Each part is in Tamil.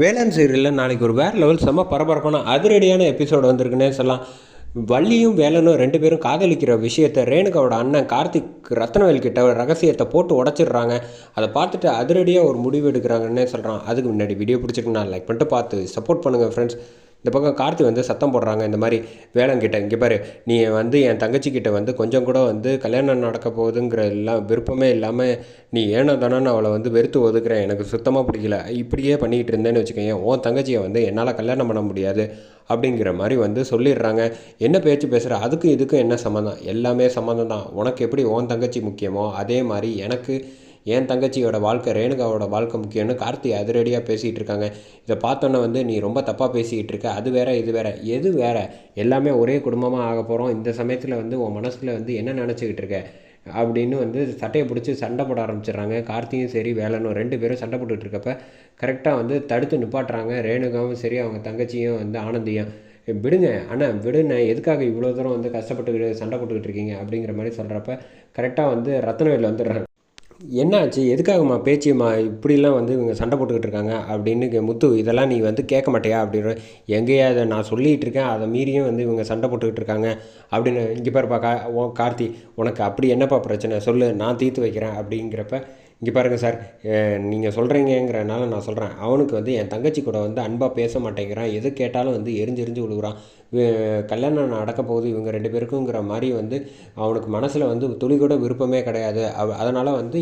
வேளாண் சீரியலில் நாளைக்கு ஒரு வேறு லெவல் செம்ம பரபரப்பான அதிரடியான எபிசோடு வந்திருக்குன்னே சொல்லலாம். வள்ளியும் வேலனும் ரெண்டு பேரும் காதலிக்கிற விஷயத்த ரேணுகாவோட அண்ணன் கார்த்திக் ரத்னவேல் கிட்ட ரகசியத்தை போட்டு உடச்சிடுறாங்க. அதை பார்த்துட்டு அதிரடியாக ஒரு முடிவு எடுக்கிறாங்கன்னே சொல்கிறான் அதுக்கு முன்னாடி வீடியோ பிடிச்சிருக்கு நான் லைக் பண்ணிட்டு பார்த்து சப்போர்ட் பண்ணுங்கள் ஃப்ரெண்ட்ஸ் இந்த பக்கம் கார்த்தி வந்து சத்தம் போடுறாங்க இந்த மாதிரி வேலங்கிட்ட இங்கே பாரு நீ வந்து என் தங்கச்சிக்கிட்ட வந்து கொஞ்சம் கூட வந்து கல்யாணம் நடக்க போகுதுங்கிற எல்லாம் விருப்பமே இல்லாமல் நீ ஏனோ தானே அவளை வந்து வெறுத்து ஒதுக்குறேன் எனக்கு சுத்தமாக பிடிக்கல. இப்படியே பண்ணிக்கிட்டு இருந்தேன்னு வச்சுக்கோங்க உன் தங்கச்சியை வந்து என்னால் கல்யாணம் பண்ண முடியாது அப்படிங்கிற மாதிரி வந்து சொல்லிடுறாங்க. என்ன பேச்சு பேசுகிற அதுக்கும் இதுக்கும் என்ன சம்மந்தம்? எல்லாமே சம்மந்தம் தான். உனக்கு எப்படி உன் தங்கச்சி முக்கியமோ அதே மாதிரி எனக்கு என் தங்கச்சியோட வாழ்க்கை ரேணுகாவோட வாழ்க்கை முக்கியம்னு கார்த்தி அதிரடியாக பேசிகிட்டு இருக்காங்க இதை பார்த்தோன்னே வந்து நீ ரொம்ப தப்பாக பேசிக்கிட்டு இருக்க அது வேற இது வேற. எது வேற? எல்லாமே ஒரே குடும்பமாக ஆக போகிறோம் இந்த சமயத்தில் வந்து உன் மனசில் வந்து என்ன நினச்சிக்கிட்டு இருக்க அப்படின்னு வந்து சட்டையை பிடிச்சி சண்டை போட ஆரம்பிச்சிடுறாங்க. கார்த்தியும் சரி வேலனும் ரெண்டு பேரும் சண்டை போட்டுட்டு இருக்கப்ப கரெக்டாக வந்து தடுத்து நிப்பாட்டுறாங்க. ரேணுகாவும் சரி அவங்க தங்கச்சியும் வந்து ஆனந்தியும். விடுங்க அண்ணா விடுங்க எதுக்காக இவ்வளோ தூரம் வந்து கஷ்டப்பட்டுக்கிட்டு சண்டை போட்டுக்கிட்டு இருக்கீங்க அப்படிங்கிற மாதிரி சொல்கிறப்ப கரெக்டாக வந்து ரத்னவேல் வந்துடுறாங்க. என்னாச்சு? எதுக்காகம்மா பேச்சியம்மா? இப்படிலாம் வந்து இவங்க சண்டை போட்டுக்கிட்டு இருக்காங்க. அப்படின்னு கே- முத்து இதெல்லாம் நீ வந்து கேட்க மாட்டியா? அப்படின்னு எங்கேயா அதை நான் சொல்லிகிட்டு இருக்கேன். அதை மீறியும் வந்து இவங்க சண்டை போட்டுக்கிட்டு இருக்காங்க. அப்படின்னு இங்கே பாருப்பா கா ஓ கார்த்தி உனக்கு அப்படி என்னப்பா பிரச்சனை? சொல்லு நான் தீர்த்து வைக்கிறேன் அப்படிங்கிறப்ப இங்கே பாருங்கள் சார் நீங்கள் சொல்கிறீங்கிறனால நான் சொல்கிறேன் அவனுக்கு வந்து என் தங்கச்சி கூட வந்து அன்பாக பேச மாட்டேங்கிறான். எது கேட்டாலும் வந்து எரிஞ்சு எரிஞ்சு விழுகுறான் கல்யாணம் நடக்க போகுது இவங்க ரெண்டு பேருக்குங்கிற மாதிரி வந்து அவனுக்கு மனசில் வந்து துளி கூட விருப்பமே கிடையாது. அதனால் வந்து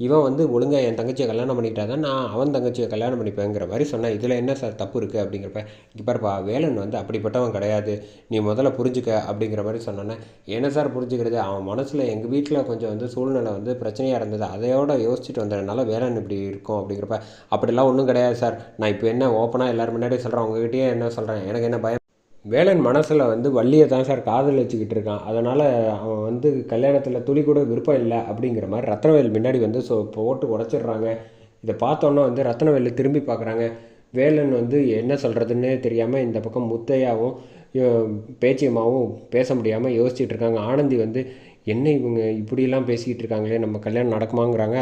இவன் வந்து ஒழுங்காக என் தங்கச்சியை கல்யாணம் பண்ணிக்கிட்டா தான் நான் அவன் தங்கச்சியை கல்யாணம் பண்ணிப்பேங்கிற மாதிரி சொன்னேன் இதில் என்ன சார் தப்பு இருக்குது அப்படிங்கிறப்ப இங்கே பாருப்பா வேலன் வந்து அப்படிப்பட்டவன் கிடையாது. நீ முதல்ல புரிஞ்சுக்க அப்படிங்கிற மாதிரி சொன்னோன்னே என்ன சார் புரிஞ்சுக்கிறது? அவன் மனசில் எங்கள் வீட்டில் கொஞ்சம் வந்து சூழ்நிலை வந்து பிரச்சனையாக இருந்தது. அதையோட யோசிச்சுட்டு வந்ததுனால வேலன் இப்படி இருக்கும் அப்படிங்கிறப்ப அப்படிலாம் ஒன்றும் கிடையாது சார். நான் இப்போ என்ன ஓப்பனாக எல்லாரும் முன்னாடி சொல்கிறேன் உங்ககிட்டயே என்ன சொல்கிறேன் எனக்கு என்ன பயம் வேலன் மனசில் வந்து வள்ளியை தான் சார் காதல் வச்சுக்கிட்டு இருக்கான். அதனால் அவன் வந்து கல்யாணத்தில் துளி கூட விருப்பம் இல்லை அப்படிங்கிற மாதிரி ரத்னவேல் முன்னாடி வந்து சொ போட்டு உடச்சிடுறாங்க. இதை பார்த்தோன்னே வந்து ரத்னவேல் திரும்பி பார்க்குறாங்க. வேலன் வந்து என்ன சொல்கிறதுன்னு தெரியாமல் இந்த பக்கம் முத்தையாவும் யோ- பேச முடியாமல் யோசிச்சுட்டு இருக்காங்க. ஆனந்தி வந்து என்ன இவங்க இப்படியெல்லாம் பேசிக்கிட்டு இருக்காங்களே நம்ம கல்யாணம் நடக்குமாங்கிறாங்க.